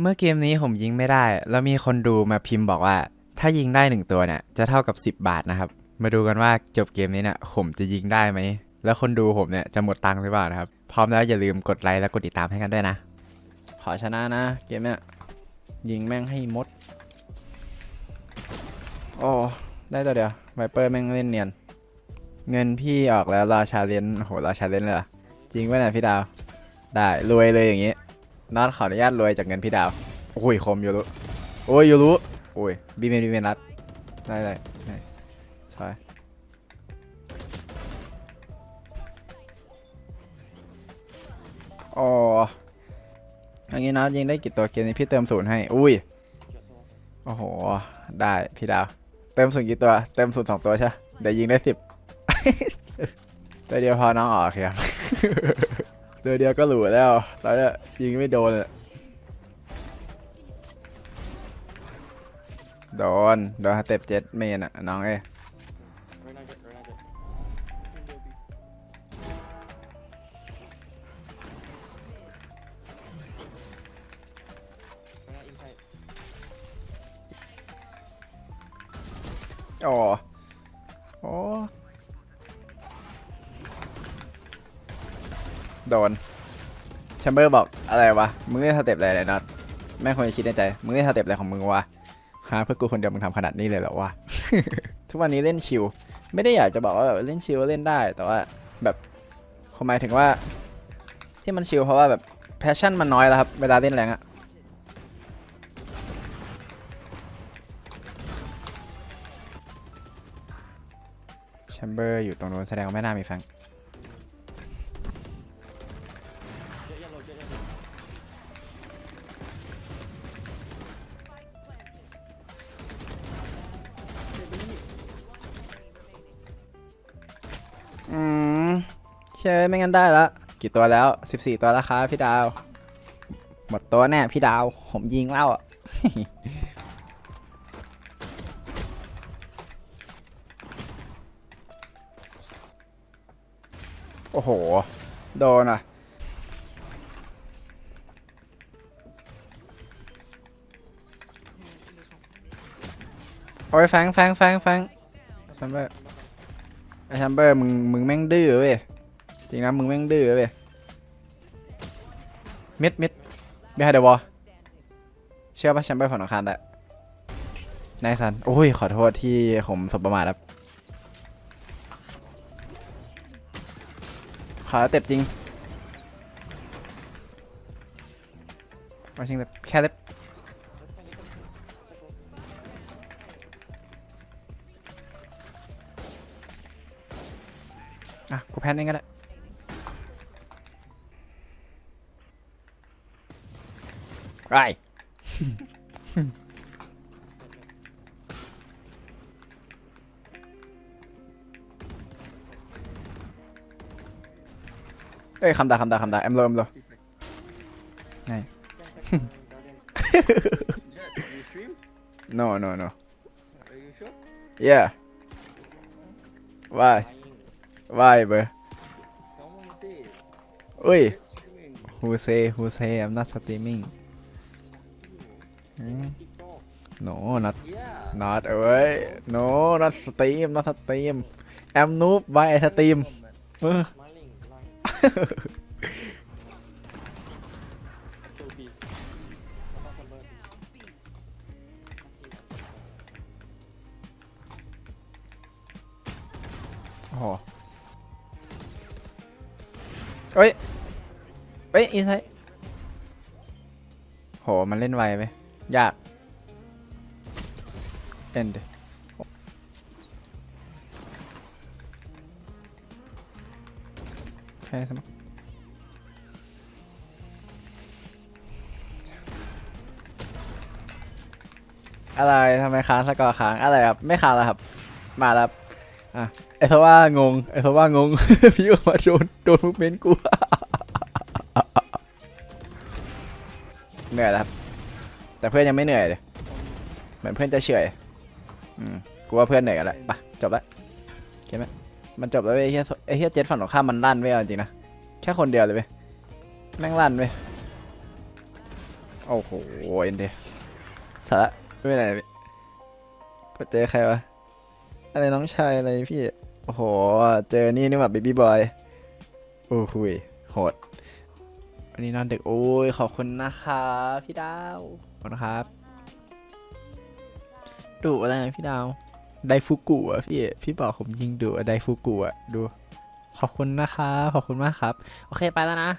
เมื่อเกมนี้ผมยิงไม่ได้ แล้วมีคนดูมาพิมพ์บอกว่า ถ้ายิงได้หนึ่งตัวเนี่ยจะเท่ากับ 10 บาทนะครับ มาดูกันว่าจบเกมนี้เนี่ยผมจะยิงได้ไหม แล้วคนดูผมเนี่ยจะหมดตังค์หรือเปล่านะครับ พร้อมแล้วอย่าลืมกดไลค์และกดติดตามให้กันด้วยนะ ขอชนะนะ เกมเนี้ยยิงแม่งให้มด โอ้ได้ตัวเดียวไวเปอร์แม่งเล่นเนียน เงินพี่ออกแล้วรอชาเลนจ์โหรอชาเลนจ์เลยเหรอจริงป่ะเนี่ยพี่ดาว ได้รวยเลยอย่างงี้ น็อตขออนุญาตรวยจากเงินพี่ดาวโอ้ยคมอยู่รู้โอ้ยอยู่รู้โอ้ยบีเมนบีเมนรัดได้ได้ใช่อ๋ออย่างงี้น็อตยิงได้กี่ตัวเกมนี้พี่เติมศูนย์ให้ อุ้ย โอ้โห ได้พี่ดาว เติมศูนย์กี่ตัว เติมศูนย์สองตัวใช่เดี๋ยวยิงได้สิบตัวเดียวพอน้องออกครับ ตัวเดียวก็หลุดแล้วตอนเนี้ยยิงไม่โดนเลยโดนโดนสเต็ปเจ็ดเมนอะน้องเอ้ย Right now, get, right now, get. Right now, inside. โอ้โอ้ โดนแชมเบอร์บอกอะไรวะ มึงเล่นสเต็ปอะไรเลยน็อตแม่งคงจะคิดในใจ มึงเล่นสเต็ปอะไรของมึงวะฮะเพื่อกูคนเดียวมึงทำขนาดนี้เลยเหรอวะ ทุกวันนี้เล่นชิล ไม่ได้อยากจะบอกว่าแบบเล่นชิลเล่นได้ แต่ว่าแบบคงหมายถึงว่า ที่มันชิลเพราะว่าแบบแพชชั่นมันน้อยแล้วครับ เวลาเล่นแรงอะแชมเบอร์อยู่ตรงนู้นแสดงว่าไม่น่ามีแฟง ช่ไม่งั้นได้ละ กี่ตัวแล้ว 14 ตัวแล้วครับพี่ดาว หมดตัวแน่พี่ดาว ผมยิงแล้วอะโอ้โห โดนอะ โอ้ยแฟงแฟงแฟงแฟงแชมเบอร์ไอแชมเบอร์มึง มึงแม่งดื้อเว้ย จริงนะมึงแม่งดื้อเว้ยมิดมิดบีไฮเดวอเชื่อป่ะแชมเบอร์ฝั่งตรงข้ามแหละนายสัน โอ้ย ขอโทษที่ผมสบประมาทครับขอเต็บจริงมาชิงเล็บแค่เล็บอะ กูแพนเองก็ได้ ไรเอ้ยคำด่าคำด่าคำด่าแอมโลแอมโล Này. you stream? no no no Are you sure? yeah why Lying. why bro Someone say. เอ้ย You're streaming. who say who say I'm not streaming อืม TikTok. no not not เอ้ย no not steam not steam I'm noob why steam เออโอ้โหเฮ้ยเฮ้ยอินไซโห มันเล่นไวไหม ยากเอ็นดแพ้สมอะไรทำไมค้างสกอร์ค้างอะไรครับ ไม่ค้างแล้วครับ มาแล้วอะไอโซว่างงไอโซว่างง พี่ก็มาโดนโดนมุกเมนกูเหนื่อยแล้วครับ แต่เพื่อนยังไม่เหนื่อยเลยเหมือนเพื่อนจะเฉยอืมกูว่าเพื่อนเหนื่อยกันแล้วปะจบแล้วโอเคไหมมันจบแล้วเว้ยไอ้เฮียไอ้เฮียเจ็ตฝั่งตรงข้ามมันลั่นเว้ยจริงนะแค่คนเดียวเลยเว้ยแม่งลั่นเว้ยโอ้โหเอ็นเดสาระไม่เป็นไรไปเจอใครวะอะไรน้องชายอะไรพี่โอ้โหเจอนี่นี่แบบเบบี้บอยโอ้คุยโหดวันนี้นอนดึกโอ้ยขอบคุณนะครับพี่ดาว คุณครับดุอะไรนะพี่ดาว ไดฟุกุอะพี่ พี่บอกผมยิงดุอะไดฟุกุอะดู ขอบคุณนะครับขอบคุณมากครับ โอเคไปแล้วนะ